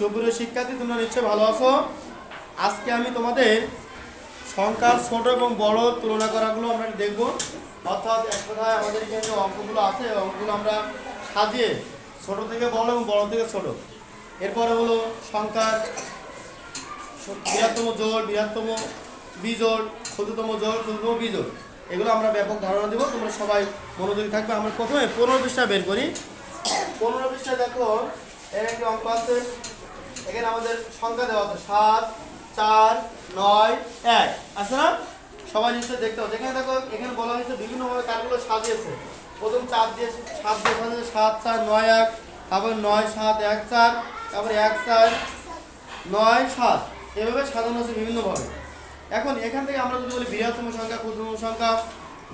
সুপ্রিয় শিক্ষার্থী, তোমরা নিশ্চয়ই ভালো আছো। আজকে আমি তোমাদের সংখ্যার ছোট এবং বড় তুলনা করাগুলো আমরা দেখব। অর্থাৎ এক কথায় আমাদের এখানে যে অঙ্কগুলো আছে অঙ্কগুলো আমরা সাজিয়ে ছোট থেকে বড় এবং বড় থেকে ছোট। এরপরে হলো সংখ্যার বৃহত্তম জোড়, বৃহত্তম বিজোড়, ক্ষুদ্রতম জোড়, ক্ষুদ্রতম বিজোড়। এগুলো আমরা ব্যাপক ধারণা দেবো। তোমরা সবাই মনোযোগী থাকবে। আমরা প্রথমে পনেরো পৃষ্ঠা বের করি। পনেরো পৃষ্ঠা দেখো, এর একটি অঙ্ক আছে এখানে আমাদের সংখ্যা দেওয়া আছে সাত, চার, নয়, এক। আছে না? সবাই নিশ্চয়ই দেখতে হবে এখানে দেখো, এখানে বলা হয়েছে বিভিন্নভাবে কাঠগুলো সাজিয়েছে। প্রথম চার দিয়ে সাত দিয়ে সাত, চার, নয়, এক। তারপর নয়, সাত, এক, চার। তারপর এক, চার, নয়, সাত। এভাবে সাজানো আছে বিভিন্নভাবে। এখন এখান থেকে আমরা যদি বলি বৃহত্তম সংখ্যা, ক্ষুদ্রতম সংখ্যা,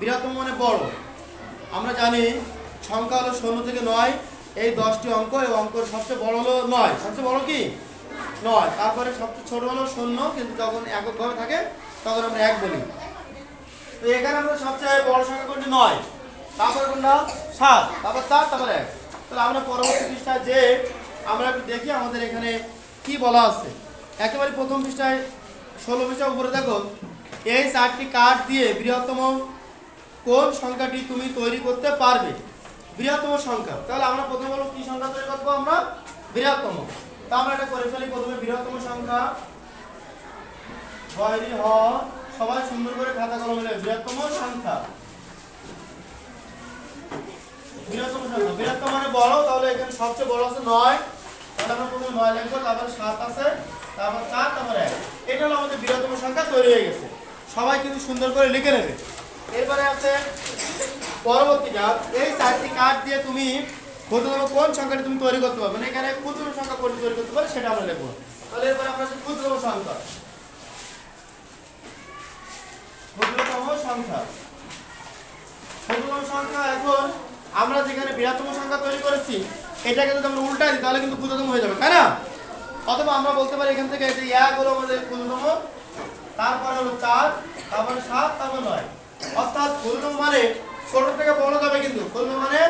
বৃহত্তম মানে বড়। আমরা জানি সংখ্যা হলো শূন্য থেকে নয় এই দশটি অঙ্ক, এই অঙ্কের সবচেয়ে বড় হলো নয়। সবচেয়ে বড় কি? নয়। তারপরে সবচেয়ে ছোট হলো শূন্য, কিন্তু যখন এককভাবে থাকে, তখন আমরা এক বলি। তো এখানে আমরা সবচেয়ে বড় সংখ্যা কোনটি? নয়। তারপরে কোনটা? সাত। তারপর চার, তারপর এক। তাহলে আমরা পরবর্তী পৃষ্ঠায় যে আমরা একটু দেখি, আমাদের এখানে কি বলা আছে। একেবারে প্রথম পৃষ্ঠায়, ষোলো পৃষ্ঠার উপরে দেখো, এই চারটি কাঠ দিয়ে বৃহত্তম কোন সংখ্যাটি তুমি তৈরি করতে পারবে? বৃহত্তম সংখ্যা। তাহলে আমরা প্রথমে বলব কি সংখ্যা তৈরি করব আমরা? বৃহত্তম। তা আমরা এটা করে ফেলি প্রথমে। বৃহত্তম সংখ্যা বয়রি হ। সবাই সুন্দর করে খাতা কলম মিলে বৃহত্তম সংখ্যা। বৃহত্তম সংখ্যা। বৃহত্তম মানে বড়, তাহলে এখানে সবচেয়ে বড় আছে নয়। তাহলে আমরা প্রথমে নয় লিখব, তারপর সাত আছে, তারপর চার, তারপর এক। এটা হলো আমাদের বৃহত্তম সংখ্যা, তৈরি হয়ে গেছে। সবাই কিন্তু সুন্দর করে লিখে নেবে। এরপরে আছে পরবর্তীটা এই চারটি কার্ড দিয়ে তুমি ক্ষুদ্রতম কোন সংখ্যাটি তুমি তৈরি করতে পারবে? মানে এখানে ক্ষুদ্রতম সংখ্যা কোনটি তৈরি করতে পারবে সেটা আমরা লিখব। তাহলে এরপরে আমরা ক্ষুদ্রতম সংখ্যা। ক্ষুদ্রতম সংখ্যা। ক্ষুদ্রতম সংখ্যা এখন আমরা যেখানে বৃহত্তম সংখ্যা তৈরি করেছি, এটাকে যদি আমরা উল্টা দিই, তাহলে কিন্তু ক্ষুদ্রতম হয়ে যাবে, তাই না? অথবা আমরা বলতে পারি এখান থেকে যে এক হলো আমাদের ক্ষুদ্রতম, তারপর হলো চার, তারপরে সাত, তারপর নয়। অর্থাৎ ক্ষুদ্রতম মানে ছোট থেকে বড় যাবে কিন্তু। ক্ষুদ্রতম মানে?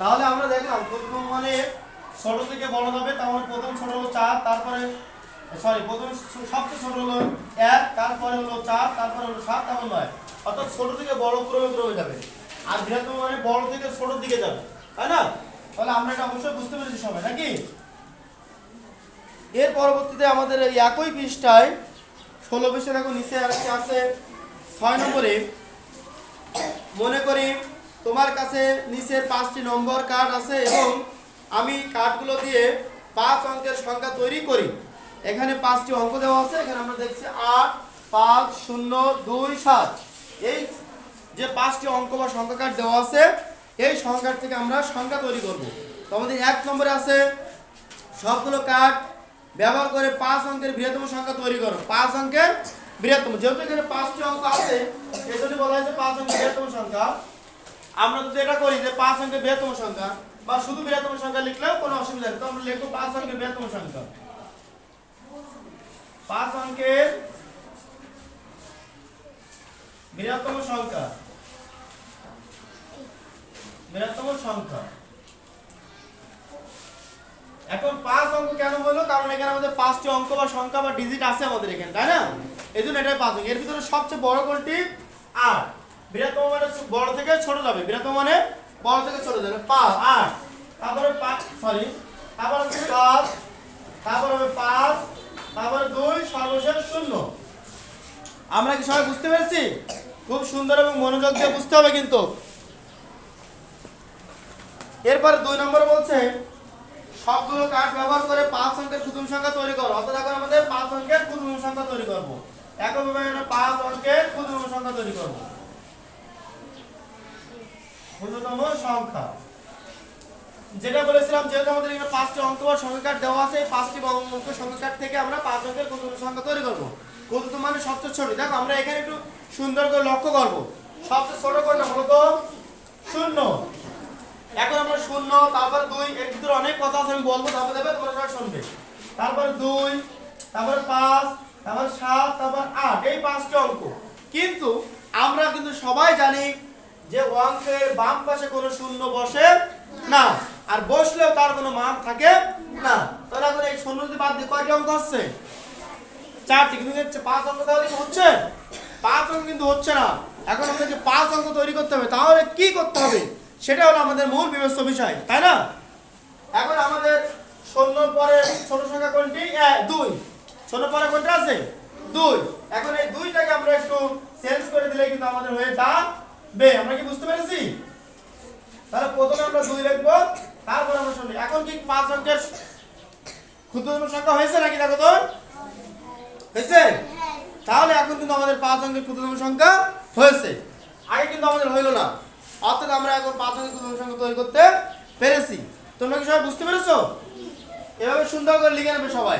তাহলে আমরা দেখলাম প্রথম মানে ছোট থেকে বড় যাবে মানে প্রথম ছোট হলো চার, তারপরে সরি প্রথম সবচেয়ে ছোট হলো এক, তারপরে হলো চার, তারপরে হলো সাত, তারপর নয়। অর্থাৎ ছোট থেকে বড় ক্রমে ক্রমে যাবে। আর বৃহত্তম মানে বড় থেকে ছোট দিকে যাবে। তাই না? তাহলে আমরা এটা অবশ্যই বুঝতে পেরেছি সবাই, নাকি? এর পরবর্তীতে আমাদের এই একই পৃষ্ঠায় ষোলো পৃষ্ঠা দেখো, নিচে আরেকটি আছে, ছয় নম্বরে, মনে করি তোমার কাছে নিচের পাঁচটি নম্বর কার্ড আছে এবং আমি কার্ডগুলো দিয়ে পাঁচ অঙ্কের সংখ্যা তৈরি করি। এখানে পাঁচটি অঙ্ক দেওয়া আছে, এখানে আমরা দেখছি আট, পাঁচ, শূন্য, দুই, সাত। এই যে পাঁচটি অঙ্ক বা সংখ্যা কার্ড দেওয়া আছে, এই সংখ্যার থেকে আমরা সংখ্যা তৈরি করব। তো আমাদের এক নম্বরে আছে সবগুলো কার্ড ব্যবহার করে পাঁচ অঙ্কের বৃহত্তম সংখ্যা তৈরি করো। পাঁচ অঙ্কের বৃহত্তম, যেহেতু এখানে পাঁচটি অঙ্ক আছে এই জন্য বলা হয়েছে পাঁচ অঙ্কের বৃহত্তম সংখ্যা। আমরা যদি এটা করি যে পাঁচ অঙ্কের বৃহত্তম সংখ্যা, বা শুধু বৃহত্তম সংখ্যা লিখলেও কোনো অসুবিধা নেই। তো আমরা লিখব পাঁচ অঙ্কের বৃহত্তম সংখ্যা। পাঁচ অঙ্কের বৃহত্তম সংখ্যা। বৃহত্তম সংখ্যা। এখন পাঁচ অঙ্ক কেন হলো? কারণ এখানে আমাদের পাঁচটি অঙ্ক বা সংখ্যা বা ডিজিট আছে আমাদের এখানে, তাই না? এই জন্য এটাই পাঁচ অঙ্ক। এর ভিতরে সবচেয়ে বড় কোনটি? আট। বৃহত্তম মানে বড় থেকে ছোট যাবে। বৃহত্তম মানে বড় থেকে ছোট যাবে। পাঁচ, আট। তারপরে পাঁচ সরি তারপরে হচ্ছে পাঁচ তারপরে হবে পাঁচ। তারপরে দুই, সর্বশেষ শূন্য। আমরা কি সবাই বুঝতে পেরেছি? খুব সুন্দর এবং মনোযোগ দিয়ে বুঝতে হবে কিন্তু। এরপরে দুই নম্বর বলছে সবগুলো কার্ড ব্যবহার করে পাঁচ অঙ্কের ক্ষুদ্র সংখ্যা তৈরি করো। অর্থাৎ এখন আমাদের পাঁচ অঙ্কের ক্ষুদ্র সংখ্যা তৈরি করব। একইভাবে আমরা পাঁচ অঙ্কের ক্ষুদ্র সংখ্যা তৈরি করব। ক্ষুদ্রতম সংখ্যা। যেটা বলেছিলাম, যেহেতু আমাদের দেওয়া আছে পাঁচটি থেকে আমরা পাঁচ সংখ্যা তৈরি করব। ক্ষুদ্রতম মানে সবচেয়ে আমরা এখানে একটু সুন্দর করে লক্ষ্য করব। সবচেয়ে ছোট কোনটা বলতো শূন্য। এখন আমরা শূন্য, তারপর দুই, এর ভিতরে অনেক কথা আছে, আমি বলব, তারপর দেবে তোমরা সবাই শুনবে। তারপর দুই, তারপর পাঁচ, তারপর সাত, তারপর আট, এই পাঁচটা অঙ্ক। কিন্তু আমরা কিন্তু সবাই জানি যে অঙ্কের বাম পাশে কোনো শূন্য বসে না, আর বসলেও তার কোনো মান থাকে না। তাহলে এখন এই শূন্য যদি বাদ দিয়ে কয়টি অঙ্ক হচ্ছে চারটি, কিন্তু পাঁচ অঙ্ক তাহলে হচ্ছে? পাঁচ অঙ্ক কিন্তু হচ্ছে না। এখন আমাদেরকে পাঁচ অঙ্ক তৈরি করতে হবে, তাহলে কি করতে হবে? সেটা হলো আমাদের মূল বিবেচ্য বিষয় তাই না? এখন আমাদের শূন্যর পরে ছোট সংখ্যা কোনটি? দুই। ছোট পরে কোনটা আছে? দুই। এখন এই দুইটাকে আমরা একটু চেঞ্জ করে দিলে কিন্তু আমাদের হয়ে যাবে। আমরা কি বুঝতে পেরেছি? তাহলে প্রথমে আমরা দুই লিখব তারপর আমরা শূন্য এখন কি পাঁচ অঙ্কের ক্ষুদ্রতম সংখ্যা হয়েছে নাকি দেখো তো? হয়েছে? তাহলে এখন কিন্তু আমাদের পাঁচ অঙ্কের ক্ষুদ্রতম সংখ্যা হয়েছে। আগে কিন্তু আমাদের হইল না। অর্থাৎ আমরা এখন ক্ষুদ্রতম সংখ্যা তৈরি করতে পেরেছি। তোমরা কি সবাই বুঝতে পেরেছ? এভাবে সুন্দর করে লিখে নেবে সবাই।